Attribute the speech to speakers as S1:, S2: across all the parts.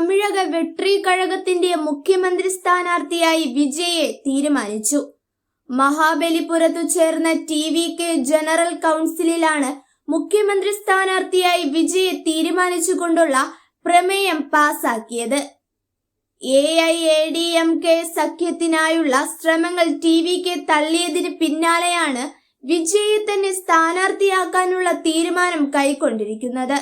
S1: തമിഴക വെട്രി കഴകത്തിന്റെ മുഖ്യമന്ത്രി സ്ഥാനാർത്ഥിയായി വിജയെ തീരുമാനിച്ചു. മഹാബലിപുരത്തു ചേർന്ന ടി വി കെ ജനറൽ കൗൺസിലിലാണ് മുഖ്യമന്ത്രി സ്ഥാനാർത്ഥിയായി വിജയെ തീരുമാനിച്ചുകൊണ്ടുള്ള പ്രമേയം പാസാക്കിയത്. A I A D M K സഖ്യത്തിനായുള്ള ശ്രമങ്ങൾ ടി വി കെ തള്ളിയതിന് പിന്നാലെയാണ് വിജയെ തന്നെ സ്ഥാനാർത്ഥിയാക്കാനുള്ള തീരുമാനം കൈക്കൊണ്ടിരിക്കുന്നത്.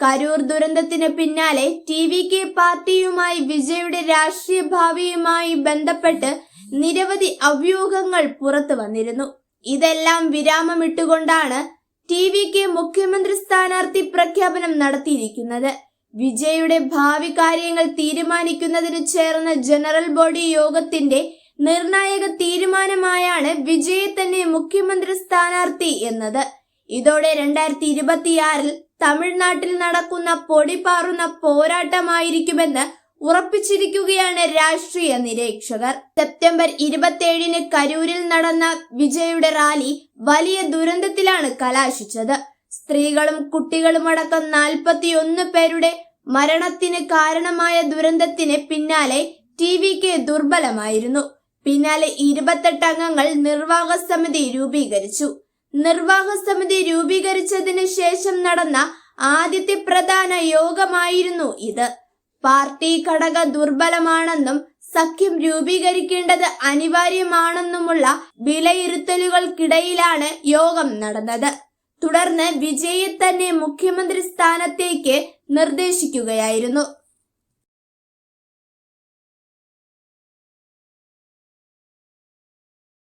S1: കരൂർ ദുരന്തത്തിന് പിന്നാലെ ടി വി കെ പാർട്ടിയുമായി വിജയുടെ രാഷ്ട്രീയ ഭാവിയുമായി ബന്ധപ്പെട്ട് നിരവധി അവ്യൂഹങ്ങൾ പുറത്തു വന്നിരുന്നു. ഇതെല്ലാം വിരാമമിട്ടുകൊണ്ടാണ് ടി വി കെ മുഖ്യമന്ത്രി സ്ഥാനാർത്ഥി പ്രഖ്യാപനം നടത്തിയിരിക്കുന്നത്. വിജയുടെ ഭാവി കാര്യങ്ങൾ തീരുമാനിക്കുന്നതിന് ചേർന്ന ജനറൽ ബോഡി യോഗത്തിന്റെ നിർണായക തീരുമാനമായാണ് വിജയെ തന്നെ മുഖ്യമന്ത്രി സ്ഥാനാർത്ഥി എന്നത്. ഇതോടെ രണ്ടായിരത്തി ഇരുപത്തിയാറിൽ തമിഴ്നാട്ടിൽ നടക്കുന്ന പൊടിപാറുന്ന പോരാട്ടമായിരിക്കുമെന്ന് ഉറപ്പിച്ചിരിക്കുകയാണ് രാഷ്ട്രീയ നിരീക്ഷകർ. സെപ്റ്റംബർ ഇരുപത്തിയേഴിന് കരൂരിൽ നടന്ന വിജയുടെ റാലി വലിയ ദുരന്തത്തിലാണ് കലാശിച്ചത്. സ്ത്രീകളും കുട്ടികളുമടക്കം നാൽപ്പത്തിയൊന്ന് പേരുടെ മരണത്തിന് കാരണമായ ദുരന്തത്തിന് പിന്നാലെ ടി വി കെ ദുർബലമായിരുന്നു. പിന്നാലെ ഇരുപത്തെട്ട് അംഗങ്ങൾ നിർവാഹക സമിതി രൂപീകരിച്ചു. നിർവാഹക സമിതി രൂപീകരിച്ചതിന് ശേഷം നടന്ന ആദ്യത്തെ പ്രധാന യോഗമായിരുന്നു ഇത്. പാർട്ടി ഘടക ദുർബലമാണെന്നും സഖ്യം രൂപീകരിക്കേണ്ടത് അനിവാര്യമാണെന്നുമുള്ള വിലയിരുത്തലുകൾക്കിടയിലാണ് യോഗം നടന്നത്. തുടർന്ന് വിജയെ തന്നെ മുഖ്യമന്ത്രി സ്ഥാനത്തേക്ക് നിർദ്ദേശിക്കുകയായിരുന്നു.